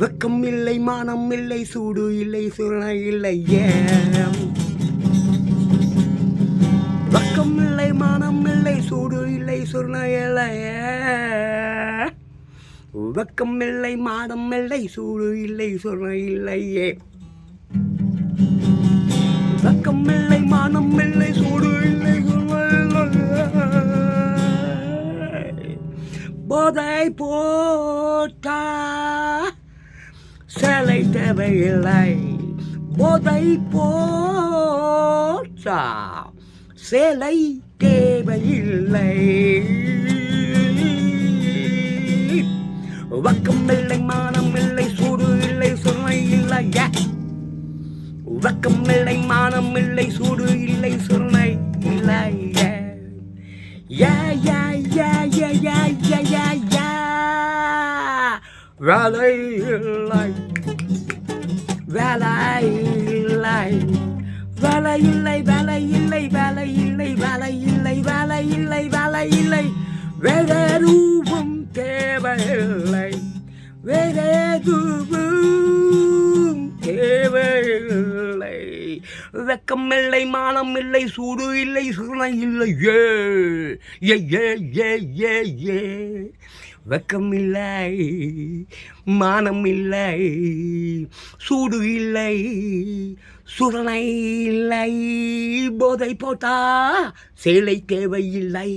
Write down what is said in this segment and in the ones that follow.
வெக்கம் இல்லை மானம் இல்லை சூடு இல்லை சுரணை இல்லை வெக்கம் இல்லை மானம் இல்லை சூடு இல்லை சுரணை இல்லை வெக்கம் இல்லை மானம் இல்லை சூடு இல்லை சுரணை இல்லையே மானம் இல்லை சூடு இல்லை போதை போட்டா சேலை தேவையில்லை. போதை போட்டா சேலை தேவையில்லை. வக்கம் இல்லை மானம் வக்கம் இல்லை மானம் இல்லை சூடு இல்லை சுருணை இல்லை. யா யா வேலை இல்லை. வேலை இல்லை. வேலை இல்லை வேலை இல்லை வேலை இல்லை வேலை இல்லை வேலை இல்லை வேலை இல்லை. வேற ரூபம் தேவையில்லை. வேற ரூபம் வெக்கம் இல்லை மானம் இல்லை சூடு இல்லை சுரணை இல்லை ஏ ஏ ஏ ஏ ஏ. வெக்கம் இல்லை மானம் இல்லை சூடு இல்லை சுரணை இல்லை. போதை போட்டா சேலை தேவையில்லை.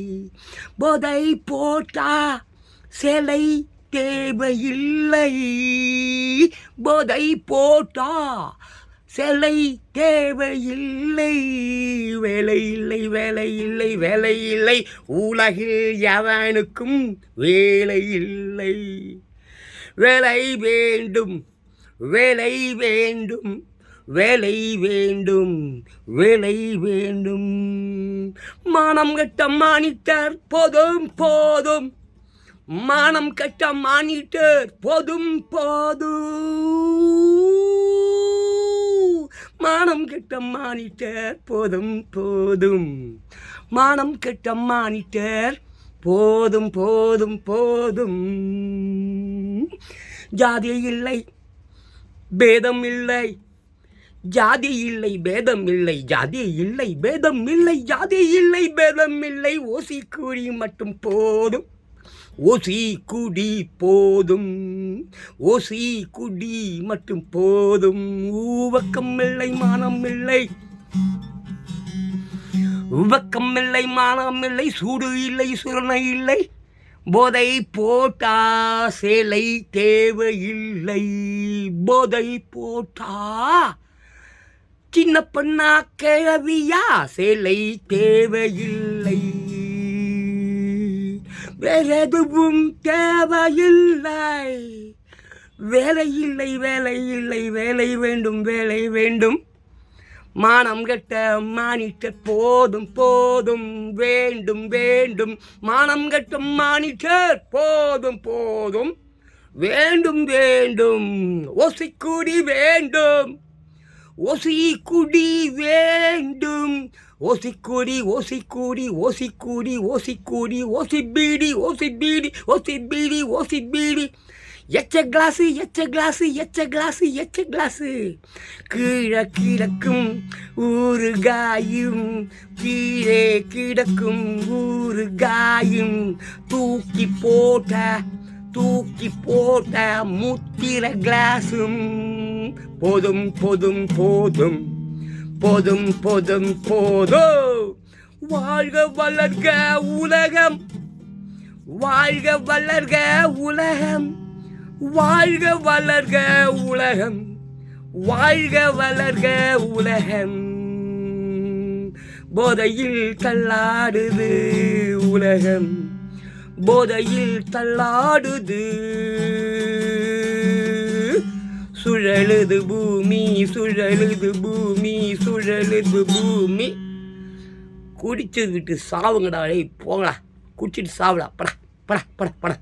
போதை போட்டா சேலை தேவையில்லை. போதை போட்டா சிலை தேவையில்லை வேலை இல்லை வேலை இல்லை வேலை இல்லை. உலகில் எவனுக்கும் வேலை இல்லை. வேலை வேண்டும் வேலை வேண்டும் வேலை வேண்டும் வேலை வேண்டும். மானம் கட்ட மானிட்டர் போதும் போதும். மானம் கட்ட மானிட்டர் போதும் போதும். மானம் கெட்ட மானிட்டர் போதும் போதும். மானம் கெட்ட மானிட்டர் போதும் போதும் போதும். ஜாதி இல்லை பேதம் இல்லை. ஜாதி இல்லை பேதம் இல்லை. ஜாதி இல்லை பேதம் இல்லை. ஜாதி இல்லை பேதம் இல்லை. ஓசி கூறி மட்டும் போதும். ஓசி குடி போதும். ஓசி குடி மட்டும் போதும். ஊவக்கம் இல்லை மானம் இல்லை. உவக்கம் இல்லை மானம் இல்லை. சூடு இல்லை சுரணை இல்லை. போதை போட்டா சேலை தேவையில்லை. போதை போட்டா சின்ன பொண்ணா கிழவியா சேலை தேவையில்லை. வேறெதுவும் தேவையில்லை. வேலை இல்லை வேலை இல்லை வேலை வேண்டும் வேலை வேண்டும். மானம் கெட்ட மானிட்ட போதும் போதும் வேண்டும் வேண்டும். மானம் கெட்ட மானிட்டர் போதும் போதும். வேண்டும் வேண்டும். ஒசிக்குடி வேண்டும். ஒசிக்குடி வேண்டும். ஒசிக்குடி ஒசிக்குடி ஒசிக்குடி ஒசிக்குடி ஒசி பீடி ஒசி பீடி ஒசி பீடி ஒசி பீடி எச்ச கிளாஸு எச்ச கிளாஸு எச்ச கிளாஸு எச்ச கிளாஸு. கீழே கிடக்கும் ஊறுகாயும் கீழே கிடக்கும் ஊறுகாயும். தூக்கி போட்ட தூக்கி போட்ட முத்திர கிளாஸும். போதும் போதும் போதும். போதும் போதும் போதும். வாழ்க வளர்க உலகம். வாழ்க வளர்க உலகம். வாழ்க வளர்க உலகம். வாழ்க வளர்க உலகம். போதையில் தள்ளாடுது உலகம். போதையில் தள்ளாடுது சுழலுது பூமி சுழலுது பூமி சுழலுது பூமி. குடிச்சுக்கிட்டு சாவுங்கடா டேய் போங்கடா. குடிச்சிட்டு சாவுடா. படா படா படா படா.